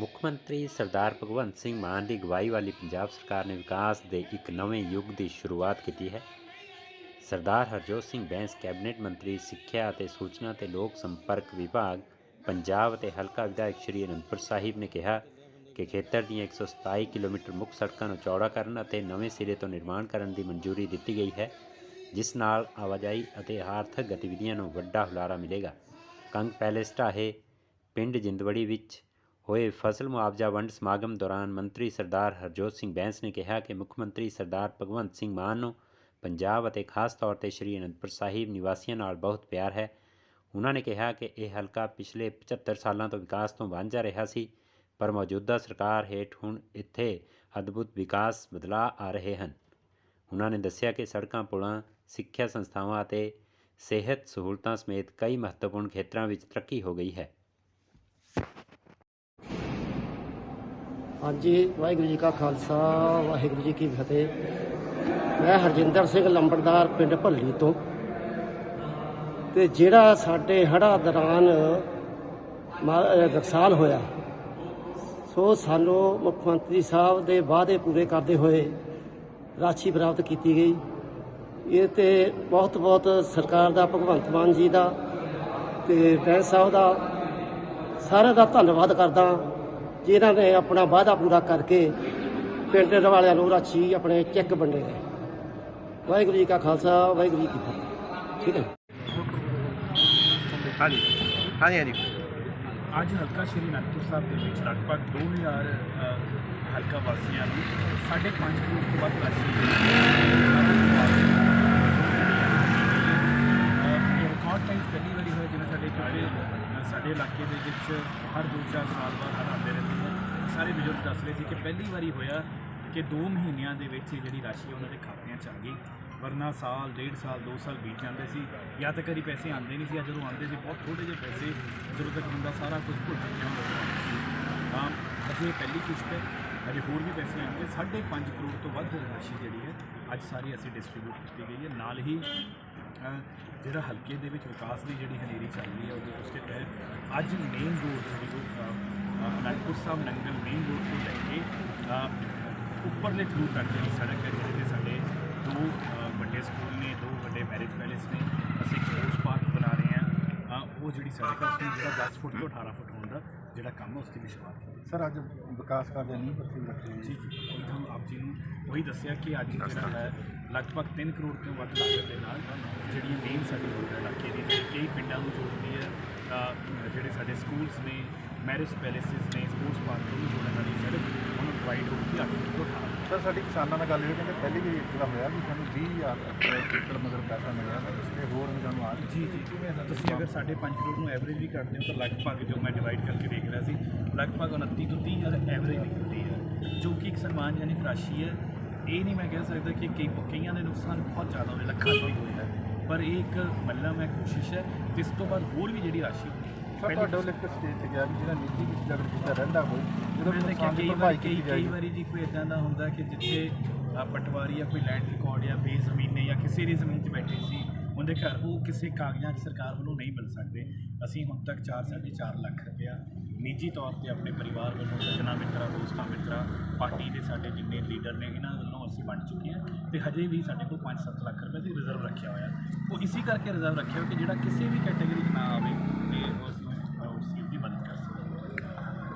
ਮੁੱਖ ਮੰਤਰੀ ਸਰਦਾਰ ਭਗਵੰਤ ਸਿੰਘ ਮਾਨ ਦੀ ਅਗਵਾਈ ਵਾਲੀ ਪੰਜਾਬ ਸਰਕਾਰ ਨੇ ਵਿਕਾਸ ਦੇ ਇੱਕ ਨਵੇਂ ਯੁੱਗ ਦੀ ਸ਼ੁਰੂਆਤ ਕੀਤੀ ਹੈ। ਸਰਦਾਰ ਹਰਜੋਤ ਸਿੰਘ ਬੈਂਸ ਕੈਬਨਿਟ ਮੰਤਰੀ, ਸਿੱਖਿਆ ਅਤੇ ਸੂਚਨਾ ਤੇ ਲੋਕ ਸੰਪਰਕ ਵਿਭਾਗ, ਪੰਜਾਬ ਅਤੇ ਹਲਕਾ ਵਿਧਾਇਕ ਸ਼੍ਰੀ ਅਨੰਦਪੁਰ ਸਾਹਿਬ ਨੇ ਕਿਹਾ ਕਿ ਖੇਤਰ ਦੀਆਂ 127 ਕਿਲੋਮੀਟਰ ਮੁੱਖ ਸੜਕਾਂ ਨੂੰ ਚੌੜਾ ਕਰਨ ਅਤੇ ਨਵੇਂ ਸਿਰੇ ਤੋਂ ਨਿਰਮਾਣ ਕਰਨ ਦੀ ਮਨਜ਼ੂਰੀ ਦਿੱਤੀ ਗਈ ਹੈ, ਜਿਸ ਨਾਲ ਆਵਾਜਾਈ ਅਤੇ ਆਰਥਿਕ ਗਤੀਵਿਧੀਆਂ ਨੂੰ ਵੱਡਾ ਹੁਲਾਰਾ ਮਿਲੇਗਾ। ਕੰਗ ਪੈਲੇਸ ਢਾਹੇ, ਪਿੰਡ ਜਿੰਦਵੜੀ ਵਿੱਚ ਹੋਏ ਫਸਲ ਮੁਆਵਜ਼ਾ ਵੰਡ ਸਮਾਗਮ ਦੌਰਾਨ ਮੰਤਰੀ ਸਰਦਾਰ ਹਰਜੋਤ ਸਿੰਘ ਬੈਂਸ ਨੇ ਕਿਹਾ ਕਿ ਮੁੱਖ ਮੰਤਰੀ ਸਰਦਾਰ ਭਗਵੰਤ ਸਿੰਘ ਮਾਨ ਨੂੰ ਪੰਜਾਬ ਅਤੇ ਖਾਸ ਤੌਰ ਤੇ ਸ਼੍ਰੀ ਅਨੰਦਪੁਰ ਸਾਹਿਬ ਨਿਵਾਸੀਆਂ ਨਾਲ ਬਹੁਤ ਪਿਆਰ ਹੈ। ਉਹਨਾਂ ਨੇ ਕਿਹਾ ਕਿ ਇਹ ਹਲਕਾ ਪਿਛਲੇ 75 ਸਾਲਾਂ ਤੋਂ ਵਿਕਾਸ ਤੋਂ ਵਾਂਝਾ ਰਿਹਾ ਸੀ, ਪਰ ਮੌਜੂਦਾ ਸਰਕਾਰ ਹੇਠ ਹੁਣ ਇੱਥੇ ਅਦਭੁਤ ਵਿਕਾਸ ਬਦਲਾਅ ਆ ਰਹੇ ਹਨ। ਉਹਨਾਂ ਨੇ ਦੱਸਿਆ ਕਿ ਸੜਕਾਂ, ਪੁਲਾਂ, ਸਿੱਖਿਆ ਸੰਸਥਾਵਾਂ ਅਤੇ ਸਿਹਤ ਸਹੂਲਤਾਂ ਸਮੇਤ ਕਈ ਮਹੱਤਵਪੂਰਨ ਖੇਤਰਾਂ ਵਿੱਚ ਤਰੱਕੀ ਹੋ ਗਈ ਹੈ। ਹਾਂਜੀ, ਵਾਹਿਗੁਰੂ ਜੀ ਕਾ ਖਾਲਸਾ, ਵਾਹਿਗੁਰੂ ਜੀ ਕੀ ਫਤਿਹ। ਮੈਂ ਹਰਜਿੰਦਰ ਸਿੰਘ ਲੰਬੜਦਾਰ ਪਿੰਡ ਭੱਲੀ ਤੋਂ। ਤੇ ਜਿਹੜਾ ਸਾਡੇ ਹੜ੍ਹਾਂ ਦੌਰਾਨ ਮਾ- ਅਹ ਨੁਕਸਾਨ ਹੋਇਆ, ਸੋ ਸਾਨੂੰ ਮੁੱਖ ਮੰਤਰੀ ਸਾਹਿਬ ਦੇ ਵਾਅਦੇ ਪੂਰੇ ਕਰਦੇ ਹੋਏ ਰਾਸ਼ੀ ਪ੍ਰਾਪਤ ਕੀਤੀ ਗਈ। ਇਹ ਤੇ ਬਹੁਤ ਬਹੁਤ ਸਰਕਾਰ ਦਾ, ਭਗਵੰਤ ਮਾਨ ਜੀ ਦਾ ਤੇ ਬੈਂਸ ਸਾਹਿਬ ਦਾ ਸਾਰਿਆਂ ਦਾ ਧੰਨਵਾਦ ਕਰਦਾ। ਜਿਨ੍ਹਾਂ ਨੇ ਆਪਣਾ ਵਾਅਦਾ ਪੂਰਾ ਕਰਕੇ ਪਿੰਡ ਵਾਲਿਆਂ ਨੂੰ ਰਾਸ਼ੀ ਆਪਣੇ ਚੈੱਕ ਵੰਡੇ ਗਏ ਵਾਹਿਗੁਰੂ ਜੀ ਕਾ ਖਾਲਸਾ ਵਾਹਿਗੁਰੂ ਜੀ ਕੀ ਫਤਿਹ। ਠੀਕ ਹੈ ਹਾਂਜੀ। ਹਾਂਜੀ ਹਾਂਜੀ। ਅੱਜ ਹਲਕਾ ਸ਼੍ਰੀ ਅਨੰਦਪੁਰ ਸਾਹਿਬ ਦੇ ਵਿੱਚ ਲਗਭਗ 2000 ਅ, ਹਲਕਾ ਵਾਸੀਆਂ ਨੂੰ 5.5 ਕਰੋੜ ਤੋਂ ਵੱਧ ਰਾਸ਼ੀ ਅ, ਇਹ ਰਿਕਾਰਡ ਟਾਈਮ ਪਹਿਲੀ ਵਾਰੀ ਹੋਇਆ ਜਿਵੇਂ ਸਾਡੇ ਕਿਉਂਕਿ ਅ, ਸਾਡੇ ਇਲਾਕੇ ਦੇ ਵਿੱਚ ਹਰ 2-4 ਸਾਲ ਬਾਅਦ ਆਉਂਦੇ ਨੇ ਸਾਰੇ ਬਜ਼ੁਰਗ ਦੱਸ ਰਹੇ ਸੀ ਕਿ ਪਹਿਲੀ ਵਾਰੀ ਹੋਇਆ ਕਿ 2 ਮਹੀਨਿਆਂ ਦੇ ਵਿੱਚ ਇਹ ਜਿਹੜੀ ਰਾਸ਼ੀ ਉਹਨਾਂ ਦੇ ਖਾਤਿਆਂ 'ਚ ਆ ਗਈ। ਵਰਨਾ ਸਾਲ ਡੇਢ ਸਾਲ 2 ਸਾਲ ਬੀਤ ਜਾਂਦੇ ਸੀ। ਜਾਂ ਤਾਂ ਕਦੀ ਪੈਸੇ ਆਉਂਦੇ ਨਹੀਂ ਸੀ ਜਾਂ ਜਦੋਂ ਆਉਂਦੇ ਸੀ ਬਹੁਤ ਥੋੜੇ ਜਿਹੇ ਪੈਸੇ ਜਦੋਂ ਤੱਕ ਬੰਦਾ ਸਾਰਾ ਕੁਝ ਭੁੱਲ ਚੁੱਕਿਆ ਹੁੰਦਾ ਸੀ। ਤਾਂ ਅਜੇ ਪਹਿਲੀ ਕਿਸ਼ਤ ਹੈ ਅਜੇ ਹੋਰ ਵੀ ਪੈਸੇ ਆਉਣਗੇ। 5.5 ਕਰੋੜ ਤੋਂ ਵੱਧ ਰਾਸ਼ੀ ਜਿਹੜੀ ਹੈ ਅੱਜ ਸਾਰੀ ਅਸੀਂ ਡਿਸਟ੍ਰੀਬਿਊਟ ਕੀਤੀ ਗਈ ਹੈ। ਨਾਲ ਹੀ ਜਿਹੜਾ ਹਲਕੇ ਦੇ ਵਿੱਚ ਵਿਕਾਸ ਦੀ ਜਿਹੜੀ ਹਨੇਰੀ ਚੱਲ ਰਹੀ ਹੈ ਉਹਦੇ ਉਸਕੇ ਤਹਿਤ ਅੱਜ ਮੇਨ ਰੋਡ ਜਿਹੜੀ ਉਹ ਅ, ਅਨੰਦਪੁਰ ਸਾਹਿਬ ਨੰਗਲ ਮੇਨ ਰੋਡ ਤੋਂ ਲੈ ਕੇ ਉੱਪਰਲੇ ਥਰੂ ਤੱਕ ਜਿਹੜੀ ਸੜਕ ਹੈ ਜਿਹਦੇ ਤੇ ਸਾਡੇ ਦੋ ਵੱਡੇ ਸਕੂਲ ਨੇ ਦੋ ਵੱਡੇ ਮੈਰਿਜ ਪੈਲੇਸ ਨੇ ਅਸੀਂ ਇੱਕ ਸਪੋਰਟਸ ਪਾਰਕ ਬਣਾ ਰਹੇ ਹਾਂ। ਉਹ ਜਿਹੜੀ ਸੜਕ ਹੈ ਉਸਨੂੰ ਜਿਹੜਾ 10 ਫੁੱਟ ਤੋਂ 18 ਫੁੱਟ ਹੋਣ ਦਾ ਜਿਹੜਾ ਕੰਮ ਹੈ ਉਸਦੀ ਵੀ ਸ਼ੁਰੂਆਤ ਕੀਤੀ ਸਰ ਅੱਜ ਵਿਕਾਸ ਕਰਦੇ ਨਹੀਂ ਬੱਚੇ ਰੱਖੇ ਜੀ ਜੀ ਉਹੀ ਤੁਹਾਨੂੰ ਆਪ ਜੀ ਨੂੰ ਉਹੀ ਦੱਸਿਆ ਕਿ ਅੱਜ ਜਿਹੜਾ ਹੈ ਲਗਭਗ 3 ਕਰੋੜ ਤੋਂ ਵੱਧ ਲਾਗਤ ਦੇ ਨਾਲ ਜਿਹੜੀ ਮੇਨ ਸਾਡੀ ਰੋਡ ਹੈ ਇਲਾਕੇ ਦੀ ਕਈ ਪਿੰਡਾਂ ਨੂੰ ਜੋੜਦੀ ਹੈ ਜਿਹੜੇ ਸਾਡੇ ਸਕੂਲਸ ਨੇ ਮੈਰਿਜ ਪੈਲੇਸਿਸ ਨੇ ਸਪੋਰਟਸ ਪਾਰਕ ਨੂੰ ਜੋੜਨ ਵਾਲੀ ਸੜਕ ਉਹਨੂੰ ਪ੍ਰੋਵਾਈਡ ਹੋਊਗੀ 8 ਫੁੱਟ ਤੋਂ 18 ਫੁੱਟ। ਸਰ ਸਾਡੀ ਕਿਸਾਨਾਂ ਨਾਲ ਗੱਲ ਹੋਈ ਕਹਿੰਦੇ ਪਹਿਲੀ ਵਾਰੀ ਇੱਕ ਦਾ ਹੋਇਆ ਵੀ ਸਾਨੂੰ 20000 ਏਕੜ ਮਗਰ ਪੈਸਾ ਮਿਲਿਆ ਤਾਂ ਇਸ ਤੇ ਹੋਰ ਵੀ ਸਾਨੂੰ ਆ ਜੀ ਜੀ। ਤੁਸੀਂ ਅਗਰ ਸਾਡੇ 5 ਕਰੋੜ ਨੂੰ ਐਵਰੇਜ ਵੀ ਕਰਦੇ ਹੋ ਤਾਂ ਲਗਭਗ ਜੋ ਮੈਂ ਡਿਵਾਈਡ ਕਰਕੇ ਦੇਖ ਰਿਹਾ ਸੀ ਲਗਭਗ 29 ਤੋਂ 30 ਹਜ਼ਾਰ ਐਵਰੇਜ ਨਿਕਲਦੀ ਹੈ ਜੋ ਕਿ ਇੱਕ ਸਨਮਾਨਜਨਕ ਰਾਸ਼ੀ ਹੈ। ਇਹ ਨਹੀਂ ਮੈਂ ਕਹਿ ਸਕਦਾ ਕਿ ਕਈ ਕਈਆਂ ਦੇ ਨੁਕਸਾਨ ਬਹੁਤ ਜ਼ਿਆਦਾ ਹੋਏ ਲੱਖਾਂ ਹੋਏ ਹੈ। ਪਰ ਇਹ ਇੱਕ ਮੱਲਾ ਮੈਂ ਕੋਸ਼ਿਸ਼ ਹੈ ਤੇ ਇਸ ਤੋਂ ਬਾਅਦ ਹੋਰ ਵੀ ਜਿਹੜੀ ਰਾਸ਼ੀ ਸਰ ਤੁਹਾਡੇ ਵੱਲ ਇੱਕ ਸਟੇਜ ਤੇ ਗਿਆ ਵੀ ਜਿਹੜਾ ਨਿੱਜੀ ਵਿੱਚ ਜਗੜ ਕੀਤਾ ਰਹਿੰਦਾ ਕੋਈ ਜਦੋਂ ਮੈਂ ਦੇਖਿਆ ਨੁਕਸਾਨ ਦੀ ਕਈ ਵਾਰੀ ਕਈ ਕੀਤੀ ਕਈ ਜਾਏਗੀ ਵਾਰੀ ਜੀ ਕੋਈ ਇਦਾਂ ਦਾ ਹੁੰਦਾ ਕਿ ਜਿੱਥੇ ਅ, ਪਟਵਾਰੀ ਜਾਂ ਕੋਈ ਲੈਂਡ ਰਿਕਾਰਡ ਜਾਂ ਬੇਜ਼ਮੀਨੇ ਜਾਂ ਕਿਸੇ ਦੀ ਜ਼ਮੀਨ 'ਚ ਬੈਠੇ ਸੀ ਉਹਦੇ ਘਰ ਉਹ ਕਿਸੇ ਕਾਗਜ਼ਾਂ 'ਚ ਸਰਕਾਰ ਵੱਲੋਂ ਨਹੀਂ ਮਿਲ ਸਕਦੇ। ਅਸੀਂ ਹੁਣ ਤੱਕ 4 ਚਾਰ ਲੱਖ ਰੁਪਇਆ ਨਿੱਜੀ ਤੌਰ ਤੇ ਆਪਣੇ ਪਰਿਵਾਰ ਵੱਲੋਂ ਸੱਜਣਾ ਮਿੱਤਰਾਂ ਦੋਸਤਾਂ ਮਿੱਤਰਾਂ ਪਾਰਟੀ ਦੇ ਸਾਡੇ ਜਿੰਨੇ ਲੀਡਰ ਨੇ ਇਹਨਾਂ ਵੱਲੋਂ ਅਸੀਂ ਵੰਡ ਚੁੱਕੇ ਹਾਂ ਤੇ ਹਜੇ ਵੀ ਸਾਡੇ ਕੋਲ 5-7 ਲੱਖ ਰੁਪਏ ਦੀ ਰਿਜ਼ਰਵ ਰੱਖਿਆ ਹੋਇਆ। ਉਹ ਇਸੇ ਕਰਕੇ ਰਿਜ਼ਰਵ ਰੱਖਿਆ ਹੋਇਆ ਕਿ ਜਿਹੜਾ ਕਿਸੇ ਵੀ ਕੈਟਾਗਰੀ 'ਚ ਨਾ ਆਵੇ ਤੇ